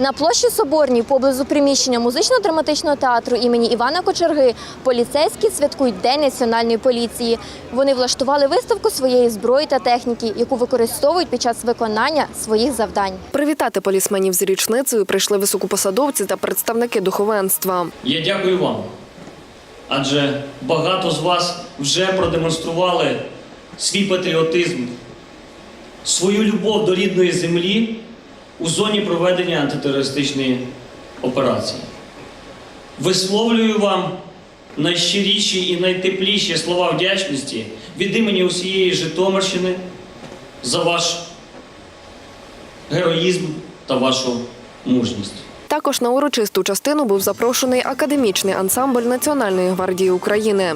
На площі Соборній, поблизу приміщення музично-драматичного театру імені Івана Кочерги, поліцейські святкують День національної поліції. Вони влаштували виставку своєї зброї та техніки, яку використовують під час виконання своїх завдань. Привітати полісменів з річницею прийшли високопосадовці та представники духовенства. Я дякую вам, адже багато з вас вже продемонстрували свій патріотизм, свою любов до рідної землі у зоні проведення антитерористичної операції. Висловлюю вам найщиріші і найтепліші слова вдячності від імені усієї Житомирщини за ваш героїзм та вашу мужність. Також на урочисту частину був запрошений академічний ансамбль Національної гвардії України.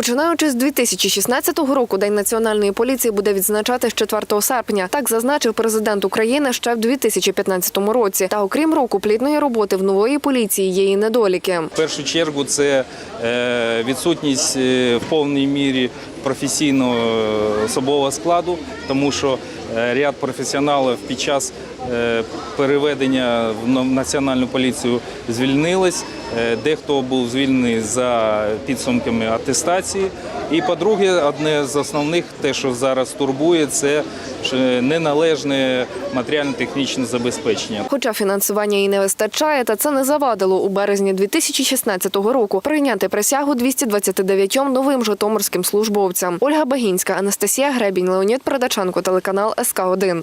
Починаючи з 2016 року, День національної поліції буде відзначати з 4 серпня. Так зазначив президент України ще в 2015 році. Та окрім року плідної роботи в нової поліції є і недоліки. В першу чергу це відсутність е, в повній мірі професійного е, особового складу, тому що е, ряд професіоналів під час е, переведення в національну поліцію звільнились. Е, Дехто був звільнений за підсумками атестації. І по-друге, одне з основних, те, що зараз турбує, це е, неналежне матеріально-технічне забезпечення. Хоча фінансування і не вистачає, та це не завадило у березні 2016 року прийняти присягу 229 новим житомирським службовцям. Ольга Багінська, Анастасія Гребінь, Леонід Продаченко, телеканал СК 1